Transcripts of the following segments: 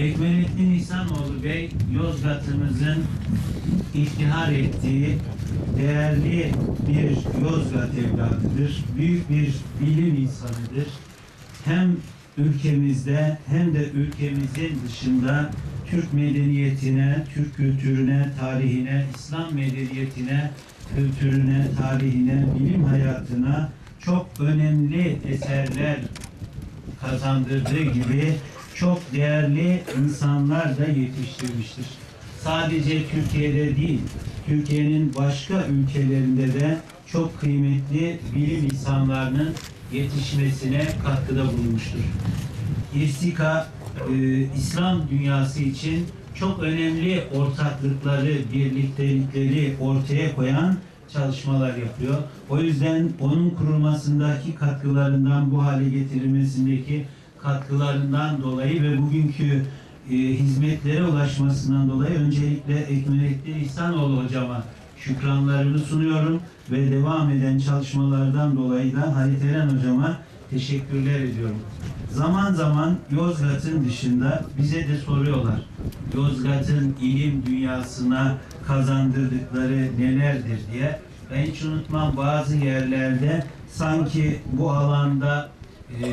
Ekmelettin İhsanoğlu Bey, Yozgat'ımızın iftihar ettiği değerli bir Yozgat evladıdır. Büyük bir bilim insanıdır. Hem ülkemizde hem de ülkemizin dışında Türk medeniyetine, Türk kültürüne, tarihine, İslam medeniyetine, kültürüne, tarihine, bilim hayatına çok önemli eserler kazandırdığı gibi çok değerli insanlar da yetiştirmiştir. Sadece Türkiye'de değil, Türkiye'nin başka ülkelerinde de çok kıymetli bilim insanlarının yetişmesine katkıda bulunmuştur. İrsika, e, İslam dünyası için çok önemli ortaklıkları, birliktelikleri ortaya koyan çalışmalar yapıyor. O yüzden onun kurulmasındaki katkılarından, bu hale getirilmesindeki katkılarından dolayı ve bugünkü e, hizmetlere ulaşmasından dolayı öncelikle Ekmelettin İhsanoğlu hocama şükranlarımı sunuyorum ve devam eden çalışmalardan dolayı da Halit Eren hocama teşekkürler ediyorum. Zaman zaman Yozgat'ın dışında bize de soruyorlar. Yozgat'ın ilim dünyasına kazandırdıkları nelerdir diye. Ben hiç unutmam bazı yerlerde sanki bu alanda e,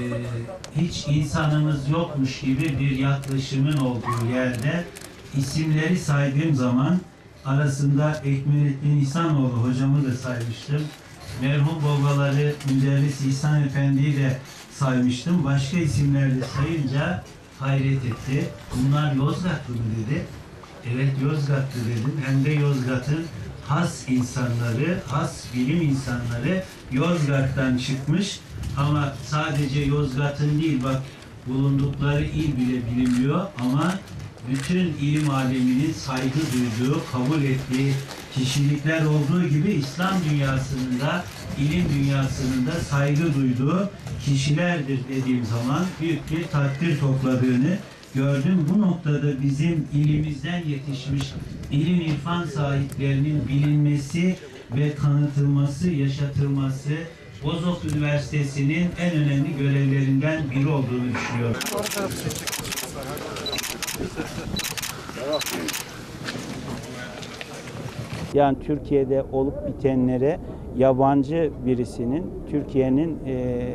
hiç insanımız yokmuş gibi bir yaklaşımın olduğu yerde isimleri saydığım zaman arasında Ekmelettin İhsanoğlu hocamı da saymıştım. Merhum babaları Müderris İhsan Efendi'yi de saymıştım. Başka isimler de sayınca hayret etti. Bunlar Yozgatlı mı dedi. Evet Yozgatlı dedim. Hem de Yozgat'ın has insanları, has bilim insanları Yozgat'tan çıkmış. Ama sadece Yozgat'ın değil bak bulundukları il bile bilinmiyor ama bütün ilim aleminin saygı duyduğu, kabul ettiği kişilikler olduğu gibi İslam dünyasının da, ilim dünyasının saygı duyduğu kişilerdir dediğim zaman büyük bir takdir topladığını gördüm. Bu noktada bizim ilimizden yetişmiş ilim irfan sahiplerinin bilinmesi ve tanıtılması, yaşatılması Bozok Üniversitesi'nin en önemli görevlerinden biri olduğunu düşünüyorum. Yani Türkiye'de olup bitenlere yabancı birisinin Türkiye'nin e,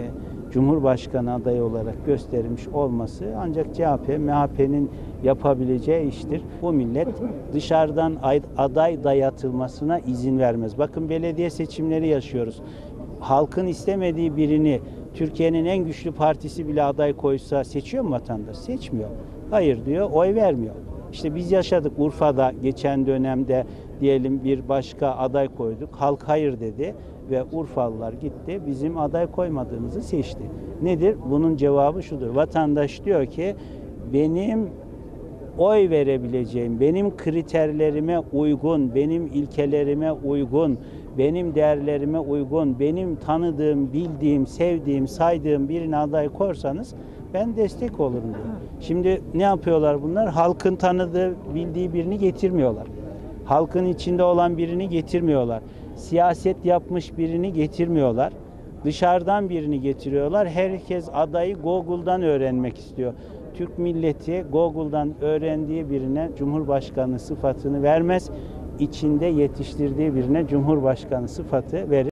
Cumhurbaşkanı adayı olarak gösterilmiş olması ancak CHP, MHP'nin yapabileceği iştir. Bu millet dışarıdan ay- aday dayatılmasına izin vermez. Bakın belediye seçimleri yaşıyoruz. Halkın istemediği birini Türkiye'nin en güçlü partisi bile aday koysa seçiyor mu vatandaş? Seçmiyor. Hayır diyor, oy vermiyor. İşte biz yaşadık Urfa'da geçen dönemde diyelim bir başka aday koyduk. Halk hayır dedi ve Urfalılar gitti bizim aday koymadığımızı seçti. Nedir? Bunun cevabı şudur. Vatandaş diyor ki benim oy verebileceğim, benim kriterlerime uygun, benim ilkelerime uygun, benim değerlerime uygun, benim tanıdığım, bildiğim, sevdiğim, saydığım birine aday korsanız ben destek olurum diyor. Şimdi ne yapıyorlar bunlar? Halkın tanıdığı, bildiği birini getirmiyorlar. Halkın içinde olan birini getirmiyorlar. Siyaset yapmış birini getirmiyorlar. Dışarıdan birini getiriyorlar. Herkes adayı Google'dan öğrenmek istiyor. Türk milleti Google'dan öğrendiği birine Cumhurbaşkanı sıfatını vermez. İçinde yetiştirdiği birine Cumhurbaşkanı sıfatı verir.